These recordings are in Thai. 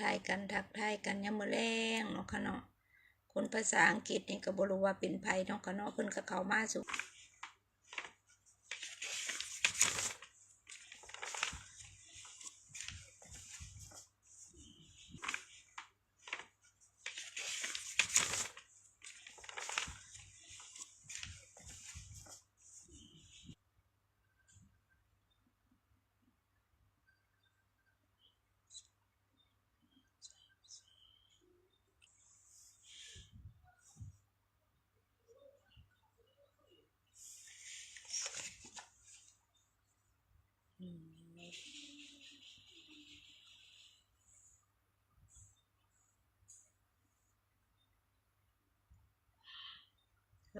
ทายกันทักทายกันยามมื้อแรงเนาะค่ะเนาะคนภาษาอังกฤษนี่ก็บ่รู้ว่าเป็นไผเนาะค่ะเนาะเพิ่นก็เข้ามาสู่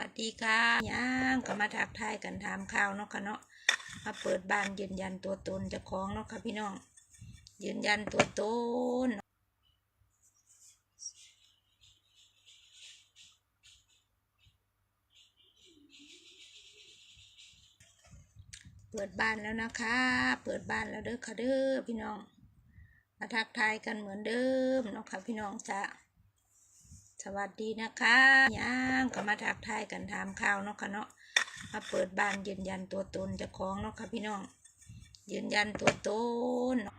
วัสดีค่ะย่างก็มาทักทายกันถามข่าวเนาะค่ะเนาะมาเปิดบ้านยืนยันตัวตนจะคล้องเนาะค่ะพี่น้อง ยืนยันตัวตนเปิดบ้านแล้วนะคะ เปิดบ้านแล้วเด้อค่ะเด้อพี่น้อง มาทักทายกันเหมือนเดิมเนาะค่ะพี่น้องจ้ะ สวัสดีนะคะย่างก็มาทักทายกันถามข่าวเนาะค่ะเนาะมาเปิดบ้านยืนยันตัวตนจะคล้องเนาะค่ะพี่น้อง ยืนยันตัวตนเนาะ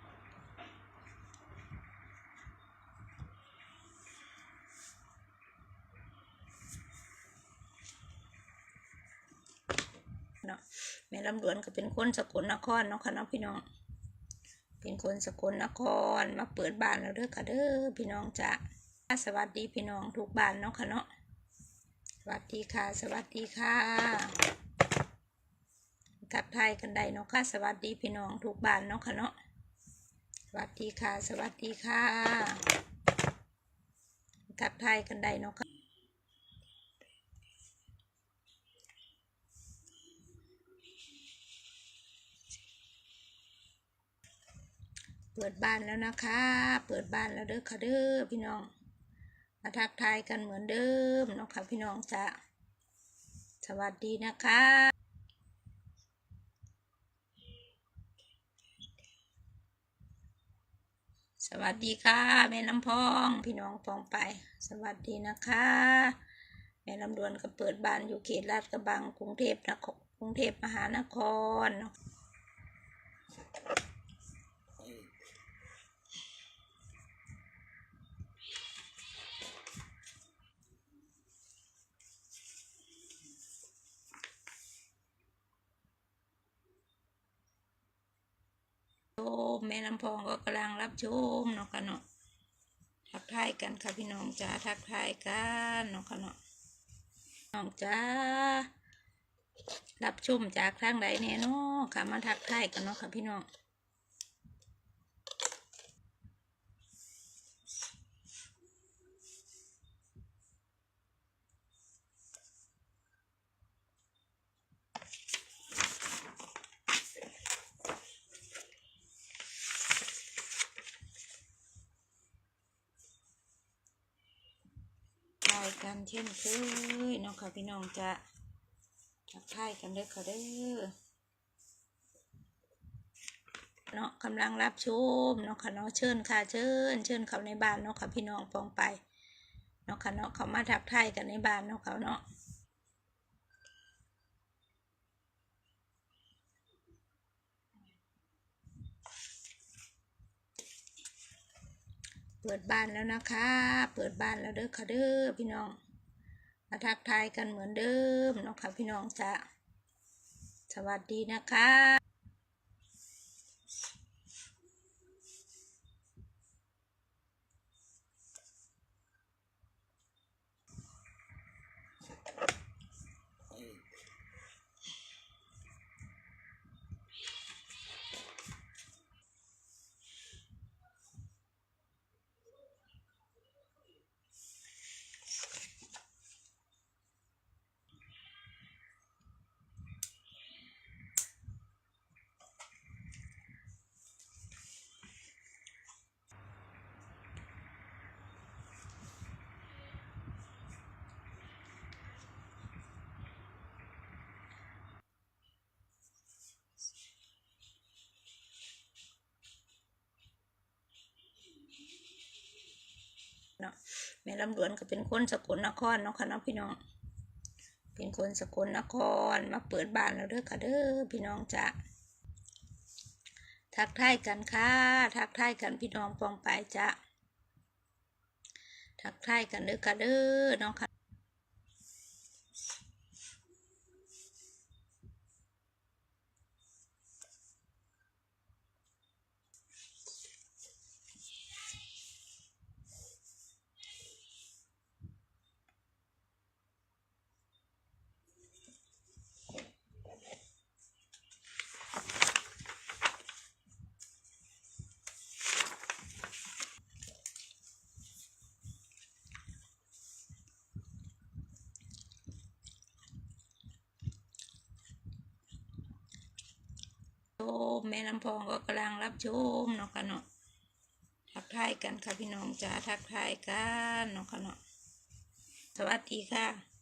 เนาะแม่ลำดวนก็เป็นคนสกลนครเนาะค่ะเนาะพี่น้อง เป็นคนสกลนครมาเปิดบ้านแล้วเด้อค่ะเด้อพี่น้องจ้ะ สวัสดีพี่น้องทุกบ้านเนาะค่ะเนาะสวัสดีค่ะ สวัสดีค่ะทักทายกันได้เนาะค่ะสวัสดีพี่น้องทุกบ้านเนาะค่ะเนาะสวัสดีค่ะ สวัสดีค่ะทักทายกันได้เนาะค่ะเปิดบ้านแล้วนะคะ เปิดบ้านแล้วเด้อค่ะเด้อพี่น้อง มาทักทายกันเหมือนเดิมนะคะพี่น้องจ้ะสวัสดีนะคะสวัสดีค่ะแม่น้ำพองพี่น้องปองไป สวัสดีนะคะ แม่ลำดวนก็เปิดบ้านอยู่เขตลาดกระบังกรุงเทพนครกรุงเทพมหานครเนาะ ชม แม่ลำพองก็กำลังรับชมเนาะค่ะเนาะทักทายกันค่ะพี่น้องจ้าทักทายกันเนาะค่ะเนาะน้องจ้ารับชมจากทางใดเนี่ยเนาะค่ะมาทักทายกันเนาะค่ะพี่น้อง กันเช่นเคยเนาะค่ะพี่น้องจะทักทายกันเด้อค่ะเด้อเนาะกำลังรับชมเนาะค่ะเนาะเชิญค่ะเชิญ เชิญเขาในบ้านเนาะค่ะพี่น้องปองไปเนาะค่ะเนาะเขามาทักทายกันในบ้านเนาะเขาเนาะ เปิดบ้านแล้วนะคะ เปิดบ้านแล้วเด้อค่ะเด้อพี่น้อง มาทักทายกันเหมือนเดิมเนาะค่ะพี่น้องจ้ะสวัสดีนะคะ เนาะแม่ลำดวนก็เป็นคนสกลนครเนาะค่ะเนาะพี่น้อง เป็นคนสกลนครมาเปิดบ้านแล้วเด้อค่ะเด้อพี่น้องจ้ะทักทายกันค่ะทักทายกันพี่น้องปองไปจ้ะทักทายกันเด้อค่ะเด้อน้องค่ะ ชม แม่ลำพองก็กำลังรับชมเนาะค่ะเนาะทักทายกันค่ะพี่น้องจ้าทักทายกันเนาะค่ะเนาะสวัสดีค่ะ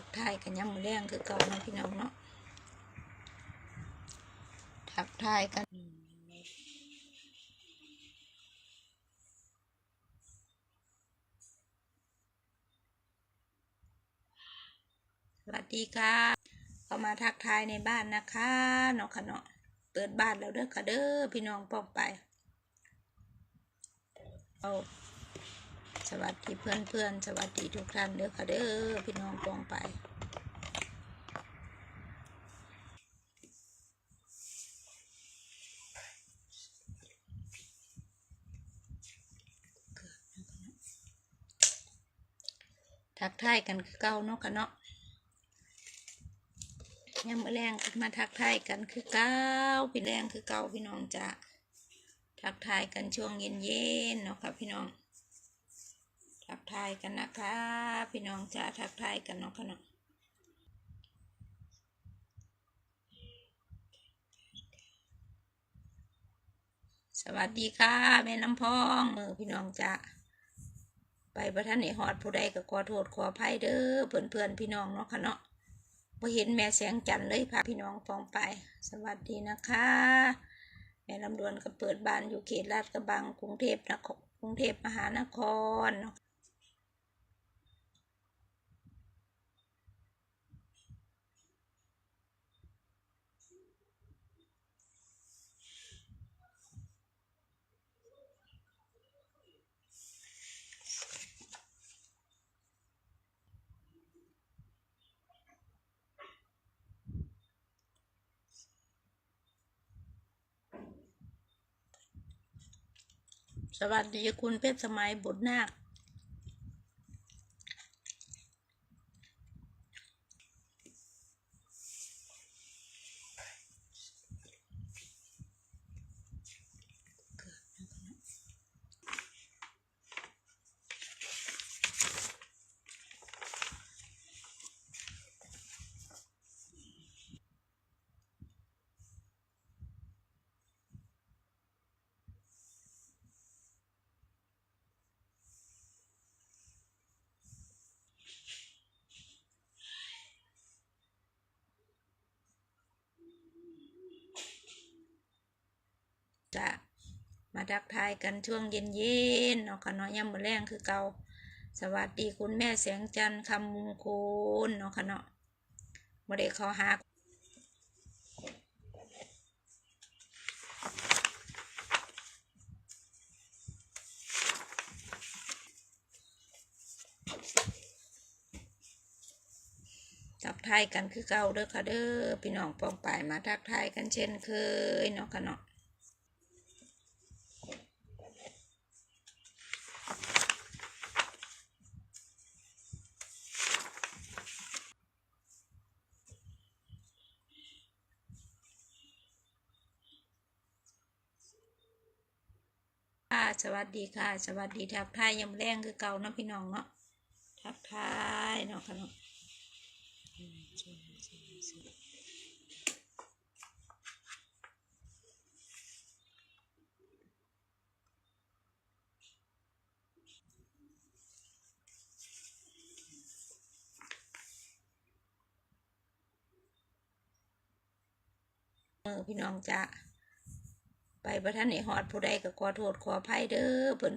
ทักทายกันย้ำมือแรงคือเก่าเนาะพี่น้องเนาะทักทายกันสวัสดีค่ะเข้ามาทักทายในบ้านนะคะเนาะค่ะเนาะเปิดบ้านแล้วเด้อค่ะเด้อพี่น้องป้องไปเอา สวัสดีเพื่อนเพื่อนสวัสดีทุกท่านเด้อค่ะเด้อพี่น้องป้องไปทักทายกันคือเก่าเนาะค่ะเนาะยังมาแรงมาทักทายกันคือเก่าพี่แรงคือเก่าพี่น้องจ้ะทักทายกันช่วงเย็นๆเนาะค่ะพี่น้อง ทักทายกันนะคะ พี่น้องจ้ะทักทายกันเนาะค่ะเนาะสวัสดีค่ะแม่น้ำพองมือพี่น้องจ้ะไปประท่านในหอดผู้ใดก็ขอโทษขออภัยเด้อเพื่อนเพื่อนพี่น้องเนาะค่ะเนาะพอเห็นแม่แสงจันทร์เลยพาพี่น้องฟองไป สวัสดีนะคะ แม่ลำดวนก็เปิดบ้านอยู่เขตลาดกระบังกรุงเทพนครกรุงเทพมหานคร สวัสดีคุณเพชรสมัยบุตรนาค จะมาทักทายกันช่วงเย็นๆเนาะค่ะเนาะย่ำมือแรงคือเก่าสวัสดีคุณแม่แสงจันทร์คำมุงคุณเนาะค่ะเนาะบ่ได้เขาหาทักทายกันคือเก่าเด้อค่ะเด้อพี่น้องปองป่ายมาทักทายกันเช่นเคยเนาะค่ะเนาะ สวัสดีค่ะ สวัสดีทักทายยังแรงคือเก่านะพี่น้องเนาะทักทายเนาะค่ะเนาะพี่น้องจะ ปประท่านในหอดผู้ใดก็ขอโทษขออภัยเด้อเพิ่น